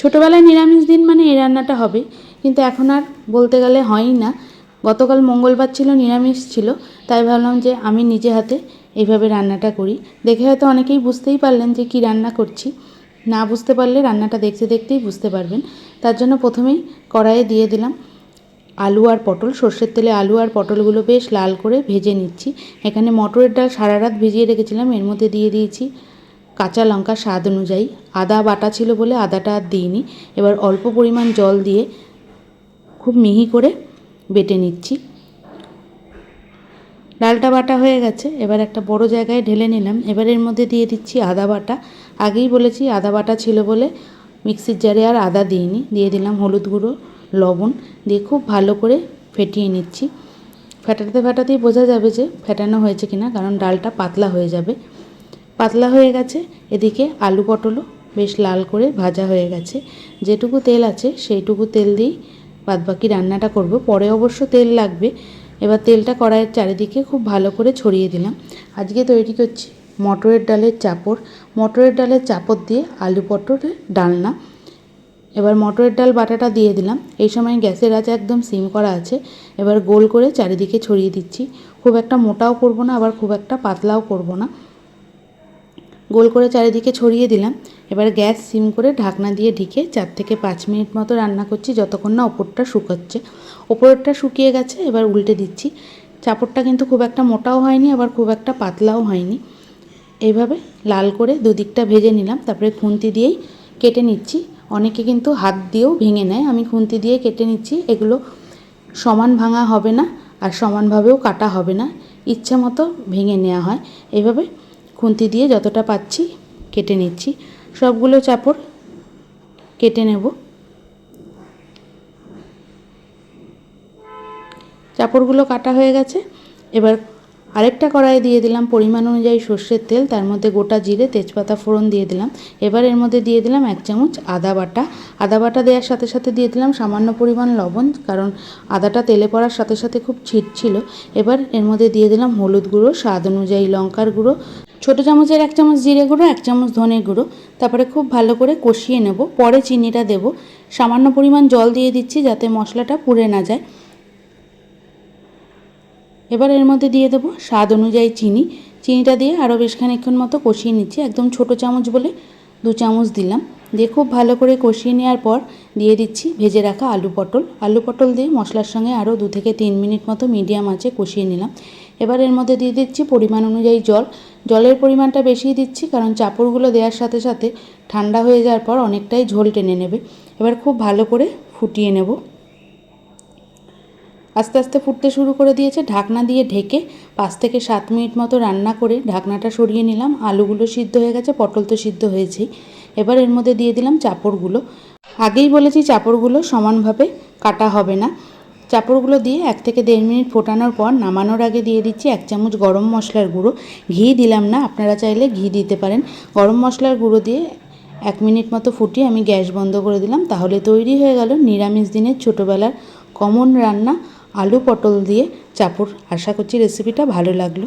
ছোটোবেলায় নিরামিষ দিন মানে এই রান্নাটা হবে, কিন্তু এখন আর বলতে গেলে হয়ই না। গতকাল মঙ্গলবার ছিল, নিরামিষ ছিল, তাই ভাবলাম যে আমি নিজে হাতে এইভাবে রান্নাটা করি। দেখে হয়তো অনেকেই বুঝতেই পারলেন যে কী রান্না করছি। না বুঝতে পারলে রান্নাটা দেখতে দেখতেই বুঝতে পারবেন। তার জন্য প্রথমেই কড়াইয়ে দিয়ে দিলাম আলু আর পটল। সর্ষের তেলে আলু আর পটলগুলো বেশ লাল করে ভেজে নিচ্ছি। এখানে মটরের ডাল সারা রাত ভিজিয়ে রেখেছিলাম, এর মধ্যে দিয়ে দিয়েছি কাঁচা লঙ্কা স্বাদ অনুযায়ী। আদা বাটা ছিল বলে আদাটা আর দিইনি। এবার অল্প পরিমাণ জল দিয়ে খুব মিহি করে বেটে নিচ্ছি। ডালটা বাটা হয়ে গেছে। এবার একটা বড় জায়গায় ঢেলে নিলাম। এবার এর মধ্যে দিয়ে দিচ্ছি আদা বাটা। আগেই বলেছি আদা বাটা ছিল বলে মিক্সির জারে আর আদা দিইনি। দিয়ে দিলাম হলুদ গুঁড়ো, লবণ দিয়ে খুব ভালো করে ফেটিয়ে নিচ্ছি। ফেটাতে ফেটাতেই বোঝা যাবে যে ফেটানো হয়েছে কিনা, কারণ ডালটা পাতলা হয়ে যাবে। পাতলা হয়ে গেছে, এদিকে আলু পটলও বেশ লাল করে ভাজা হয়ে গেছে। যেটুকু তেল আছে সেইটুকু তেল দিয়েই বাদবাকি রান্নাটা করব। পরে অবশ্য তেল লাগবে। এবার তেলটা কড়াইয়ের চারিদিকে খুব ভালো করে ছড়িয়ে দিলাম। আজকে তৈরি করছি মটরের ডালের চাপড়। মটরের ডালের চাপড় দিয়ে আলু পটলের ডালনা। এবার মটরের ডাল বাটাটা দিয়ে দিলাম। এই সময় গ্যাসের আঁচ একদম সিম করা আছে। এবার গোল করে চারিদিকে ছড়িয়ে দিচ্ছি। খুব একটা মোটাও করব না, আবার খুব একটা পাতলাও করব না। গোল করে চারিদিকে ছড়িয়ে দিলাম। এবার গ্যাস সিম করে ঢাকনা দিয়ে ঢেকে চার থেকে পাঁচ মিনিট মতো রান্না করছি যতক্ষণ না ওপরটা শুকাচ্ছে। ওপরটা শুকিয়ে গেছে, এবার উল্টে দিচ্ছি। চাপড়টা কিন্তু খুব একটা মোটাও হয়নি, আবার খুব একটা পাতলাও হয়নি। এইভাবে লাল করে দুদিকটা ভেজে নিলাম, তারপরে খুন্তি দিয়েই কেটে নিচ্ছি। অনেকে কিন্তু হাত দিয়েও ভেঙে নেয়। আমি খুন্তি দিয়ে কেটে নিচ্ছি। এগুলো সমান ভাঙা হবে না, আর সমানভাবেও কাটা হবে না। ইচ্ছে মতো ভেঙে নেওয়া হয়। এইভাবে খুন্তি দিয়ে যতটা পাচ্ছি কেটে নিচ্ছি। সবগুলো চাপড় কেটে নেব। চাপড়গুলো কাটা হয়ে গেছে। এবার আরেকটা কড়াইয়ে দিয়ে দিলাম পরিমাণ অনুযায়ী সর্ষের তেল, তার মধ্যে গোটা জিরে, তেজপাতা, ফোড়ন দিয়ে দিলাম। এবার এর মধ্যে দিয়ে দিলাম এক চামচ আদা বাটা। আদা বাটা দেওয়ার সাথে সাথে দিয়ে দিলাম সামান্য পরিমাণ লবণ, কারণ আদাটা তেলে পড়ার সাথে সাথে খুব ছিট ছিল এবার এর মধ্যে দিয়ে দিলাম হলুদ গুঁড়ো, স্বাদ অনুযায়ী লঙ্কার গুঁড়ো ছোটো চামচের এক চামচ জিরে গুঁড়ো, এক চামচ ধনে গুঁড়ো। তারপরে খুব ভালো করে কষিয়ে নেব। পরে চিনিটা দেব। সামান্য পরিমাণ জল দিয়ে দিচ্ছি যাতে মশলাটা পুড়ে না যায়। এবার এর মধ্যে দিয়ে দেবো স্বাদ অনুযায়ী চিনি। চিনিটা দিয়ে আরও বেশ খানিক্ষণ মতো কষিয়ে নিচ্ছি। একদম ছোটো চামচ বলে দু চামচ দিলাম। দিয়ে খুব ভালো করে কষিয়ে নেওয়ার পর দিয়ে দিচ্ছি ভেজে রাখা আলু পটল। আলু পটল দিয়ে মশলার সঙ্গে আরও দু থেকে তিন মিনিট মতো মিডিয়াম আঁচে কষিয়ে নিলাম। এবার এর মধ্যে দিয়ে দিচ্ছি পরিমাণ অনুযায়ী জল। জলের পরিমাণটা বেশি দিচ্ছি কারণ চাপড়গুলো দেওয়ার সাথে সাথে ঠান্ডা হয়ে যাওয়ার পর অনেকটাই ঝোল টেনে নেবে। এবার খুব ভালো করে ফুটিয়ে নেব। আস্তে আস্তে ফুটতে শুরু করে দিয়েছে। ঢাকনা দিয়ে ঢেকে পাঁচ থেকে সাত মিনিট মতো রান্না করে ঢাকনাটা সরিয়ে নিলাম। আলুগুলো সিদ্ধ হয়ে গেছে, পটল তো সিদ্ধ হয়েছেই। এবার এর মধ্যে দিয়ে দিলাম চাপড়গুলো। আগেই বলেছি চাপড়গুলো সমানভাবে কাটা হবে না। চাপড়গুলো দিয়ে এক থেকে দেড় মিনিট ফোটানোর পর নামানোর আগে দিয়ে দিচ্ছি এক চামচ গরম মশলার গুঁড়ো। ঘি দিলাম না, আপনারা চাইলে ঘি দিতে পারেন। গরম মশলার গুঁড়ো দিয়ে এক মিনিট মতো ফুটিয়ে আমি গ্যাস বন্ধ করে দিলাম। তাহলে তৈরি হয়ে গেল নিরামিষ দিনের ছোটোবেলার কমন রান্না। আলু পটল দিয়ে চাপড় আশা করছি রেসিপিটা ভালো লাগল।